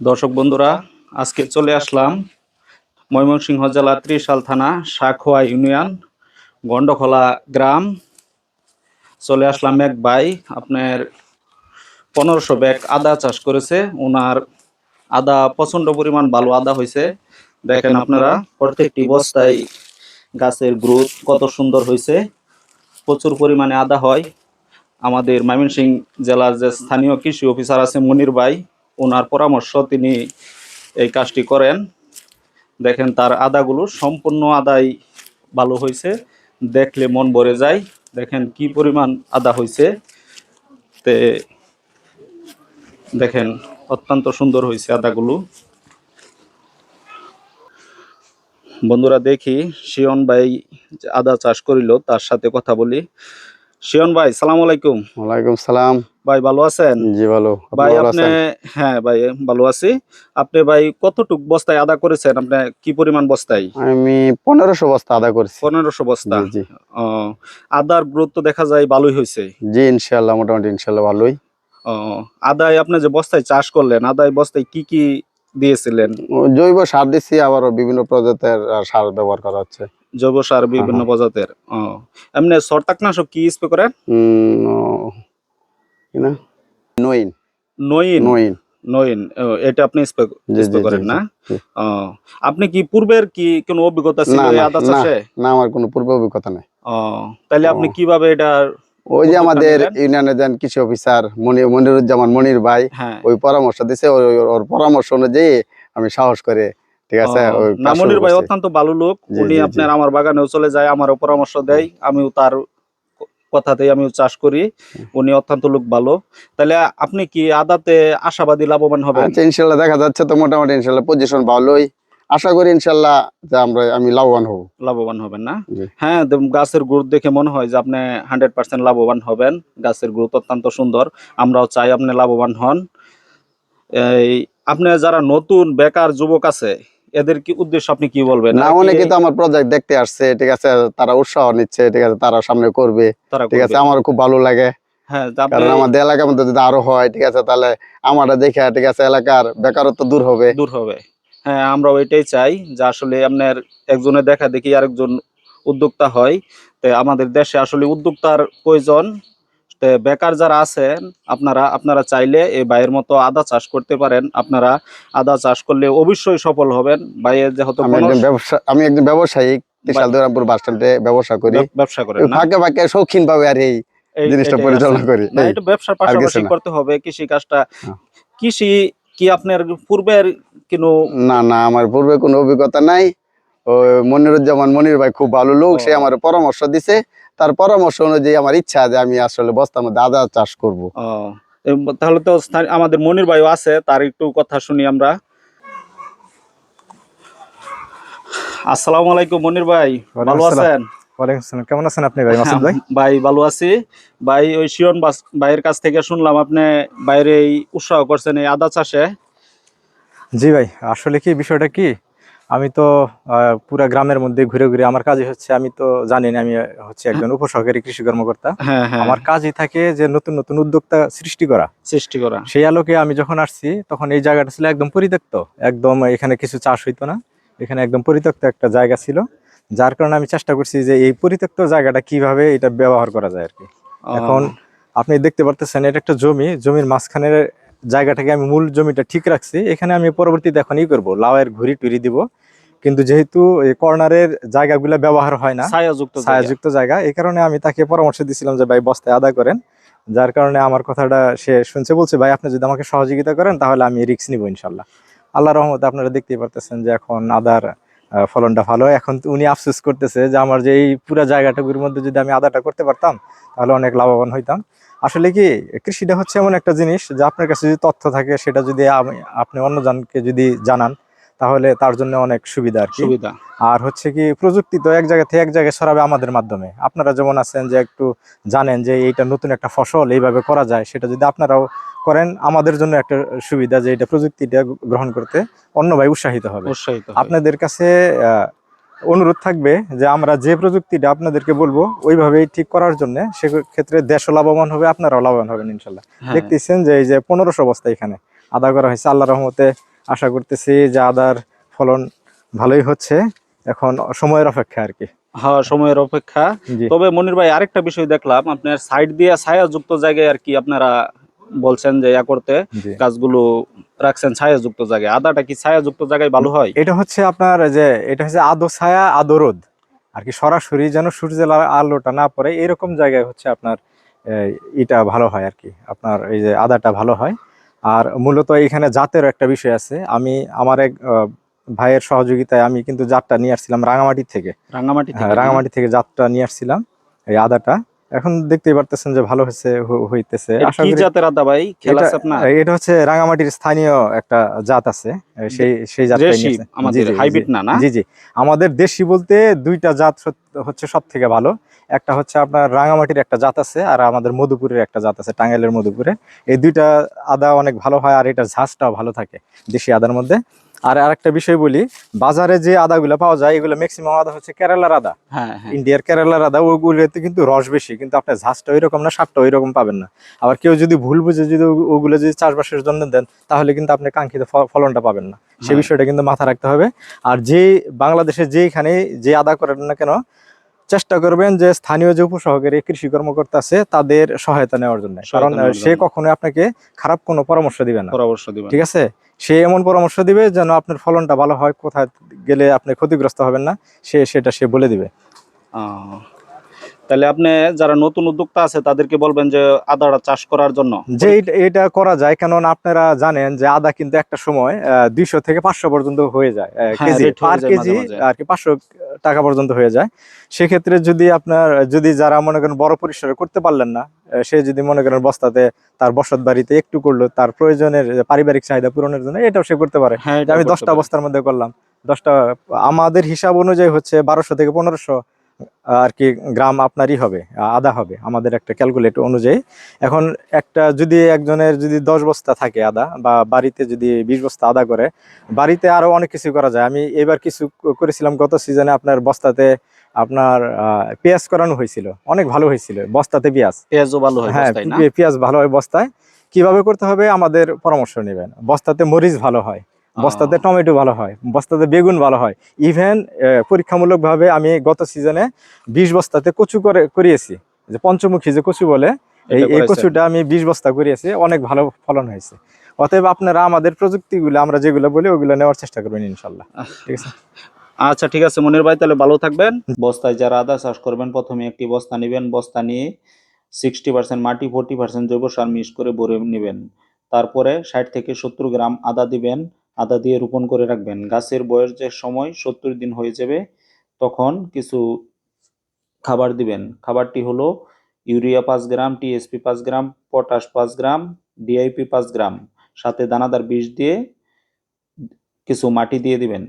দর্শক বন্ধুরা, আজকে চলে আসলাম ময়মনসিংহ জেলা ত্রিশাল থানা, শাখোয়া ইউনিয়ন, গন্ডখোলা গ্রাম। চলে আসলাম এক ভাই, আপনার পনেরোশো ব্যাগ আদা চাষ করেছে। ওনার আদা প্রচণ্ড পরিমাণ ভালো আদা হয়েছে। দেখেন আপনারা, প্রত্যেকটি বস্তায় গাছের গ্রোথ কত সুন্দর হয়েছে। প্রচুর পরিমাণে আদা হয়। আমাদের ময়মনসিংহ জেলার যে স্থানীয় কৃষি অফিসার আছে মনির ভাই ওনার পরামর্শ তিনি এই কাজটি করেন। দেখেন তার আদাগুলো সম্পূর্ণ আদাই ভালো হয়েছে, দেখলে মন ভরে যায়। দেখেন কি পরিমাণ আদা হয়েছে। তে দেখেন অত্যন্ত সুন্দর হয়েছে আদাগুলো। বন্ধুরা দেখি শিয়ন ভাই আদা চাষ করিল, তার সাথে কথা বলি। শিয়ন ভাই সালাম আলাইকুম। ওয়ালাইকুম সালাম। ভাই ভালো আছেন? জি ভালো। ভাই আপনি হ্যাঁ ভাই ভালো আছি। আপনি ভাই কতটুক বস্তায় আদা করেছেন? আপনি কি পরিমাণ বস্তায়? আমি পনেরোশো বস্তা আদা করছি। পনেরোশো বস্তা? জি আদার গুরুত্ব দেখা যায় ভালোই হয়েছে। জি ইনশাল্লাহ মোটামুটি ইনশাল্লাহ ভালোই। ও, আদায় আপনি যে বস্তায় চাষ করলেন আদায় বস্তায় কি কি দিয়েছিলেন? জৈব সার দিচ্ছি আবার বিভিন্ন প্রজাতির সার ব্যবহার করা হচ্ছে। জৈব সার বিভিন্ন। প্রজাতের। ও। এমনি ছত্রাকনাশক কি স্প্রে করেন? উম, ও, কি না? নইন। নইন? নইন। নইন। এটা আপনি স্প্রে জি, স্প্রে জি, করেন না? আপনি কি পূর্বের কি কোনো অভিজ্ঞতা ছিল না, এই আদা চাষে? না আমার কোনো পূর্ব অভিজ্ঞতা নেই। ও তাহলে আপনি। কীভাবে এটা ওই যে আমাদের নিলেন? ইউনিয়নের যান কৃষি অফিসার মনি মনিরুজ্জামান মনির ভাই হ্যাঁ। ওই পরামর্শ দিছে ওর পরামর্শ অনুযায়ী আমি সাহস করে ঠিক আছে? ও, ওই না কাজ মনির শুরু ভাই অত্যন্ত ভালো লোক। উনি। আপনার আমার বাগানেও চলে যায় আমারও পরামর্শ দেয়। আমিও তার কথাতেই আমিও চাষ করি। উনি অত্যন্ত লোক ভালো। তাহলে আপনি কি আদাতে আশাবাদী লাভবান হবেন? আচ্ছা ইনশাল্লাহ দেখা যাচ্ছে তো মোটামুটি ইনশাল্লাহ পজিশন ভালোই। আশা করি ইনশাল্লাহ যে আমরা আমি লাভবান হব। লাভবান হবেন না? হ্যাঁ গাছের গ্রোথ দেখে মনে হয় যে আপনি হান্ড্রেড পার্সেন্ট লাভবান হবেন। গাছের গ্রোথ অত্যন্ত সুন্দর। আমরাও চাই আপনি লাভবান হন। এই আপনি যারা নতুন বেকার যুবক আছে এদের কি উদ্দেশ্য আপনি কি বলবেন? না অনেকে তো আমার প্রজেক্ট দেখতে আসছে ঠিক আছে তারা উৎসাহ নিচ্ছে ঠিক আছে তারা সামনে করবে ঠিক আছে আমার খুব ভালো লাগে। হ্যাঁ তা আপনি- কারণ আমাদের এলাকার মধ্যে যদি আরও হয় ঠিক আছে তাহলে আমারটা দেখে ঠিক আছে এলাকার বেকারত্ব দূর হবে। দূর হবে। হ্যাঁ আমরা ওইটাই চাই যে আসলে আপনার একজনের দেখা দেখি আরেকজন উদ্যোক্তা হয়। তো আমাদের দেশে আসলে উদ্যোক্তার প্রয়োজন তো বেকার যারা আছেন আপনারা আপনারা চাইলে এই ভাইয়ের মতো আদা চাষ করতে পারেন। আপনারা আদা চাষ করলে অবশ্যই সফল হবেন। ভাইয়ের যেহেতু আমি একজন ব্যবসা আমি একজন ব্যবসায়িক বিশাল দুরামপুর বাস স্ট্যান্ডে ব্যবসা করি। ব্যবসা করেন ফাঁকে ফাঁকে শৌখিন ভাবে আর এই জিনিসটা পরিচালনা করি। না এটা ব্যবসার পাশাপাশি করতে হবে কৃষি কাজটা হ্যাঁ। কৃষি কি আপনার পূর্বের কোনো না না আমার পূর্বে কোনো অভিজ্ঞতা নাই। মনিরুজ্জামান মনির ভাই খুব ভালো লোক সে আমার পরামর্শ দিছে। তার পরামর্শ অনুযায়ী আমার ইচ্ছা যে আমি আসলে বস্তার মধ্যে আদা চাষ করব। তাহলে তো আমাদের মনির ভাইও আছে তার একটু কথা শুনি আমরা। আসসালামু আলাইকুম মনির ভাই ভালো আছেন? কেমন আছেন আপনি ভাই মাসুদ ভাই? ভাই ভালো আছি। ভাই ওই বাস- ভাইয়ের কাছ থেকে শুনলাম আপনি বাইরে উৎসাহ করছেন এই আদা চাষে। জি ভাই আসলে কি বিষয়টা কি? আমি তো পুরা গ্রামের মধ্যে ঘুরে ঘুরে আমার কাজই হচ্ছে আমি তো জানি না আমি হচ্ছে একজন উপসহকারী কৃষি কর্মকর্তা। হ্যাঁ হ্যাঁ। আমার কাজই থাকে যে নতুন নতুন উদ্যোক্তা সৃষ্টি করা। সৃষ্টি করা। সেই আলোকে আমি যখন আসছি তখন এই জায়গাটা ছিল একদম পরিত্যক্ত। একদম এখানে কিছু চাষ হইতো না। এখানে একদম পরিত্যক্ত একটা জায়গা ছিল। যার কারণে আমি চেষ্টা করছি যে এই পরিত্যক্ত জায়গাটা কীভাবে এটা ব্যবহার করা যায় আর কি। এখন আপনি দেখতে পারতেছেন এটা একটা জমি। জমির মাঝখানের জায়গাটাকে আমি মূল জমিটা ঠিক রাখছি। এখানে আমি পরবর্তীতে এখন ই করব লাউয়ের ঘুরি টুরি দিব। কিন্তু যেহেতু এই কর্নারের জায়গাগুলো ব্যবহার হয় না ছায়াযুক্ত জায়গা। ছায়াযুক্ত জায়গা এই কারণে আমি তাকে পরামর্শ দিয়েছিলাম যে ভাই বস্তায় আদা করেন। যার কারণে আমার কথাটা সে শুনছে বলছে ভাই আপনি যদি আমাকে সহযোগিতা করেন তাহলে আমি রিক্স নিব ইনশাল্লাহ। আল্লাহ রহমতে আপনারা দেখতেই পারতেছেন যে এখন আদার ফলনটা ভালো। এখন উনি আফসোস করতেছে যে আমার যে এই পুরো জায়গাটুকুর মধ্যে যদি আমি আদাটা করতে পারতাম তাহলে অনেক লাভবান হইতাম। আসলে কি কৃষিটা হচ্ছে এমন একটা জিনিস যে আপনার কাছে যদি তথ্য থাকে সেটা যদি আপনি অন্যজনকে যদি জানান তাহলে তার জন্য অনেক সুবিধা আর কি। সুবিধা। আর হচ্ছে কি প্রযুক্তি তো এক জায়গা থেকে এক জায়গায় সরাবে আমাদের মাধ্যমে। আপনারা যেমন আছেন যে একটু জানেন যে এইটা নতুন একটা ফসল এইভাবে করা যায় সেটা যদি আপনারাও করেন আমাদের জন্য একটা সুবিধা যে এটা প্রযুক্তিটা গ্রহণ করতে অন্য ভাই উৎসাহিত হবে। উৎসাহিত আপনাদের কাছে অনুরোধ থাকবে যে আমরা যে প্রযুক্তিটা আপনাদেরকে বলব ওইভাবেই ঠিক করার জন্য সেক্ষেত্রে দেশও লাভবান হবে আপনারাও লাভবান হবেন ইনশাল্লাহ। হ্যাঁ। দেখতেছেন যে এই যে পনেরোশো বস্তা এখানে আদা করা হয়েছে আল্লাহ রহমতে আশা করতেছি যে আদার ফলন ভালোই হচ্ছে এখন সময়ের অপেক্ষা আর কি। হ্যাঁ সময়ের অপেক্ষা। তবে মনির ভাই আরেকটা বিষয় দেখলাম আপনার সাইড দিয়ে ছায়াযুক্ত জায়গায় আর কি আপনারা বলছেন যে ইয়া করতে গাছগুলো রাখছেন ছায়াযুক্ত জায়গায়। আদাটা কি ছায়াযুক্ত জায়গায় ভালো হয়? এটা হচ্ছে আপনার যে এটা হচ্ছে আদো ছায়া আদো রোদ। আর কি সরাসরি যেন সূর্যের আলোটা না পড়ে এরকম জায়গায় হচ্ছে আপনার এটা ভালো হয় আর কি। আপনার এই যে আদাটা ভালো হয়। আর মূলত এখানে জাতের একটা বিষয় আছে। আমি আমার এক ভাইয়ের সহযোগিতায় আমি কিন্তু জাতটা নিয়ে আসছিলাম রাঙামাটি থেকে। রাঙামাটি হ্যাঁ, রাঙামাটি থেকে জাতটা নিয়ে আসছিলাম এই আদাটা। এখন দেখতেই পারতেছেন যে ভালো হয়েছে হইতেছে। এটা কি জাতের আদা ভাই? খেলা আপনার? এটা হচ্ছে রাঙামাটির স্থানীয় একটা জাত আছে সেই সেই জাতটাই নিয়েছে। আমাদের হাইব্রিড না না? জি জি। আমাদের দেশি বলতে দুইটা জাত হচ্ছে সব থেকে ভালো। একটা হচ্ছে আপনার রাঙামাটির একটা জাত আছে আর আমাদের মধুপুরের একটা জাত আছে টাঙ্গাইলের মধুপুরে। এই দুইটা আদা অনেক ভালো হয় আর এটার ঝাঁজটাও ভালো থাকে দেশি আদার মধ্যে। আর আরেকটা বিষয় বলি বাজারে যে আদাগুলো পাওয়া যায় এগুলো ম্যাক্সিমাম আদা হচ্ছে কেরালার আদা। হ্যাঁ হ্যাঁ। ইন্ডিয়ার কেরালার আদা ওগুলোতে কিন্তু রস বেশি কিন্তু আপনার ঝাঁজটা ওই রকম না স্বাদটা ওই রকম পাবেন না। আবার কেউ যদি ভুল বুঝে যদি ওগুলো যদি চাষবাসের জন্য দেন তাহলে কিন্তু আপনি কাঙ্ক্ষিত ফলনটা পাবেন না। সেই হ্যাঁ। বিষয়টা কিন্তু মাথায় রাখতে হবে। আর যে বাংলাদেশে যেখানে যে আদা করেন না কেন চেষ্টা করবেন যে স্থানীয় যে উপসহকারী কৃষি কর্মকর্তা আছে তাদের সহায়তা নেওয়ার জন্য। কারণ সে। কখনোই আপনাকে খারাপ কোনো পরামর্শ দিবে না। পরামর্শ দিবেন ঠিক আছে? সে এমন পরামর্শ দিবে যেন আপনার ফলনটা ভালো হয়, কোথায় গেলে আপনি ক্ষতিগ্রস্ত হবেন না, সে সেটা সে বলে দিবে। তাহলে আপনি যারা নতুন উদ্যোক্তা আছে তাদেরকে বলবেন যে আদাটা চাষ করার জন্য যে এটা- করা যায় কারণ আপনারা জানেন যে আদা কিন্তু একটা সময় দুইশো থেকে পাঁচশো পর্যন্ত হয়ে যায় হ্যাঁ, কেজি পার কেজি। আর কি পাঁচশো টাকা পর্যন্ত হয়ে যায় সেক্ষেত্রে যদি আপনার যদি যারা মনে করেন বড় পরিসরে করতে পারলেন না সে যদি মনে করেন বস্তাতে তার বসত বাড়িতে একটু করল তার প্রয়োজনের পারিবারিক চাহিদা পূরণের জন্য এটাও সে করতে পারে হ্যাঁ আমি দশটা। বস্তার মধ্যে করলাম দশটা আমাদের হিসাব অনুযায়ী হচ্ছে বারোশো থেকে পনেরোশো আর কি গ্রাম আপনারই হবে আদা হবে আমাদের একটা ক্যালকুলেট অনুযায়ী। এখন একটা যদি একজনের যদি দশ বস্তা থাকে আদা বা বাড়িতে যদি বিশ বস্তা আদা করে বাড়িতে আরও অনেক কিছু করা যায়। আমি এবার কিছু করেছিলাম গত সিজনে আপনার বস্তাতে আপনার পেঁয়াজ করানো হয়েছিল অনেক ভালো হয়েছিল বস্তাতে পেঁয়াজ। পেঁয়াজও ভালো হয় হ্যাঁ পেঁয়াজ ভালো হয় বস্তায়। কীভাবে করতে হবে আমাদের পরামর্শ নেবেন বস্তাতে মরিচ ভালো হয়। বস্তাতে টমেটো ভালো হয় বস্তাতে বেগুন ভালো হয়। ইভেন পরীক্ষামূলক ভাবে আমি গত সিজনে বিশ বস্তাতে কচু করে করিয়েছি। যে পঞ্চমুখী যে কচু বলে এই এই কচুটা আমি বিশ বস্তা করিয়েছি অনেক ভালো ফলন হয়েছে। অতএব আপনারা আমাদের প্রযুক্তিগুলো আমরা যেগুলো বলি ওগুলো নেওয়ার চেষ্টা করবেন ইনশাল্লাহ ঠিক আছে? আচ্ছা ঠিক আছে মনির ভাই তাহলে ভালো থাকবেন। বস্তায় যারা আদা চাষ করবেন প্রথমে একটি বস্তা নেবেন। বস্তা নিয়ে সিক্সটি পার্সেন্ট মাটি ফোর্টি পার্সেন্ট জৈব সার মিক্স করে ভরে নেবেন। তারপরে ষাট থেকে সত্তর গ্রাম আদা দিবেন। আদা দিয়ে রোপণ করে রাখবেন। গাছের বয়স যে সময় সত্তর দিন হয়ে যাবে, তখন কিছু খাবার দিবেন। খাবারটি হলো ইউরিয়া পাঁচ গ্রাম টিএসপি পাঁচ গ্রাম, পটাশ পাঁচ গ্রাম ডিআইপি পাঁচ গ্রাম। সাথে দানাদার বিষ দিয়ে কিছু মাটি দিয়ে দিবেন।